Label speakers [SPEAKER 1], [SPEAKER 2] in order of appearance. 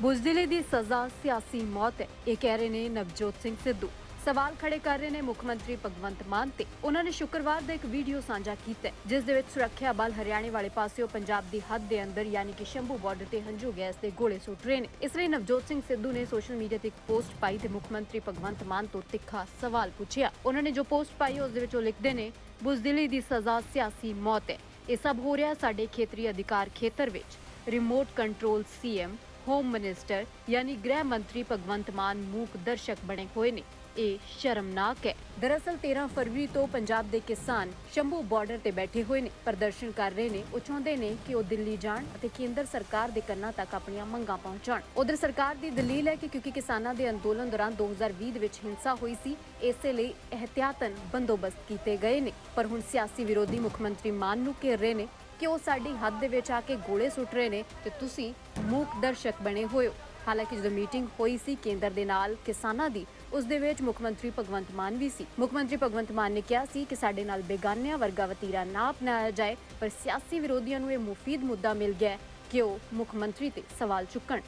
[SPEAKER 1] ਬੁਜ਼ਦਿਲੀ ਦੀ ਸਜ਼ਾ, ਸਿਆਸੀ ਮੌਤ ਹੈ। ਇਹ ਕਹਿ ਰਹੇ ਨੇ ਨਵਜੋਤ ਸਿੰਘ ਸਿੱਧੂ। ਸਵਾਲ ਖੜੇ ਕਰ ਰਹੇ ਨੇ ਮੁੱਖ ਮੰਤਰੀ ਭਗਵੰਤ ਮਾਨ ਤੇ। ਉਹਨਾਂ ਨੇ ਸ਼ੁੱਕਰਵਾਰ ਦਾ ਇੱਕ ਵੀਡੀਓ ਸਾਂਝਾ ਕੀਤਾ ਜਿਸ ਦੇ ਵਿੱਚ ਸੁਰੱਖਿਆ ਬਲ ਹਰਿਆਣੇ ਵਾਲੇ ਪਾਸਿਓਂ ਪੰਜਾਬ ਦੀ ਹੱਦ ਦੇ ਅੰਦਰ, ਯਾਨੀ ਕਿ ਸ਼ੰਭੂ ਬਾਰਡਰ ਤੇ ਹੰਝੂ ਗੈਸ ਦੇ ਗੋਲੇ ਸੁੱਟ ਰਹੇ ਨੇ। ਇਸ ਲਈ ਨਵਜੋਤ ਸਿੰਘ ਸਿੱਧੂ ਨੇ ਸੋਸ਼ਲ ਮੀਡੀਆ ਤੇ ਇੱਕ ਪੋਸਟ ਪਾਈ ਤੇ ਮੁੱਖ ਮੰਤਰੀ ਭਗਵੰਤ ਮਾਨ ਤੋਂ ਤਿੱਖਾ ਸਵਾਲ ਪੁੱਛਿਆ। ਉਹਨਾਂ ਨੇ ਜੋ ਪੋਸਟ ਪਾਈ, ਉਸ ਦੇ ਵਿੱਚ ਉਹ ਲਿਖਦੇ ਨੇ, ਬੁਜ਼ਦਿਲੀ ਦੀ ਸਜ਼ਾ, ਸਿਆਸੀ ਮੌਤ ਹੈ। ਇਹ ਸਭ ਹੋ ਰਿਹਾ ਸਾਡੇ ਖੇਤਰੀ ਅਧਿਕਾਰ ਖੇਤਰ ਵਿੱਚ। Remote control CM home minister ਯਾਨੀ ਗ੍ਰਹਿ ਮੰਤਰੀ ਭਗਵੰਤ ਮਾਨ ਮੂਕ ਦਰਸ਼ਕ ਬਣੇ ਹੋਏ ਨੇ। ਇਹ ਸ਼ਰਮਨਾਕ ਹੈ। ਦਰਅਸਲ 13 ਫਰਵਰੀ ਤੋਂ ਪੰਜਾਬ ਦੇ ਕਿਸਾਨ ਸ਼ੰਭੂ ਬਾਰਡਰ ਤੇ ਬੈਠੇ ਹੋਏ ਨੇ। ਪ੍ਰਦਰਸ਼ਨ ਕਰ ਰਹੇ ਨੇ। ਉਹ ਚਾਹੁੰਦੇ ਨੇ ਕਿ ਉਹ ਦਿੱਲੀ ਜਾਣ ਅਤੇ ਕੇਂਦਰ ਸਰਕਾਰ ਦੇ ਕੰਨਾਂ ਤੱਕ ਆਪਣੀਆਂ ਮੰਗਾਂ ਪਹੁੰਚਾਉਣ। ਉਧਰ ਸਰਕਾਰ ਦੀ ਦਲੀਲ ਹੈ ਕਿ ਕਿਉਂਕਿ ਕਿਸਾਨਾਂ ਦੇ ਅੰਦੋਲਨ ਦੌਰਾਨ 2020 ਦੇ ਵਿੱਚ ਹਿੰਸਾ ਹੋਈ ਸੀ, ਇਸੇ ਲਈ ਇਹਤਿਆਤਨ ਬੰਦੋਬਸਤ ਕੀਤੇ ਗਏ ਨੇ। ਪਰ ਹੁਣ ਸਿਆਸੀ ਵਿਰੋਧੀ ਮੁੱਖ ਮੰਤਰੀ ਮਾਨ ਨੂੰ ਘੇਰ ਰਹੇ ਨੇ। ਕਿ ਉਹ ਸਾਡੀ ਹੱਦ ਦੇ ਵਿੱਚ ਆ ਕੇ ਗੋਲੇ ਸੁੱਟ ਰਹੇ ਨੇ ਤੇ ਤੁਸੀਂ ਮੂਕ ਦਰਸ਼ਕ ਬਣੇ ਹੋਏ ਹੋ। ਹਾਲਾਂਕਿ ਜਦੋਂ ਮੀਟਿੰਗ ਹੋਈ ਸੀ ਕੇਂਦਰ ਦੇ ਨਾਲ, ਕਿਸਾਨਾਂ ਦੀ, ਉਸ ਦੇ ਵਿੱਚ ਮੁੱਖ ਮੰਤਰੀ ਭਗਵੰਤ ਮਾਨ ਵੀ ਸੀ। ਮੁੱਖ ਮੰਤਰੀ ਭਗਵੰਤ ਮਾਨ ਨੇ ਕਿਹਾ ਸੀ ਕਿ ਸਾਡੇ ਨਾਲ ਬੇਗਾਨਿਆਂ ਵਰਗਾ ਵਤੀਰਾ ਨਾ ਅਪਣਾਇਆ ਜਾਏ, ਪਰ ਸਿਆਸੀ ਵਿਰੋਧੀਆਂ ਨੂੰ ਇਹ ਮੁਫੀਦ ਮੁੱਦਾ ਮਿਲ ਗਿਆ ਕਿ ਉਹ ਮੁੱਖ ਮੰਤਰੀ ਤੇ ਸਵਾਲ ਚੁੱਕਣ।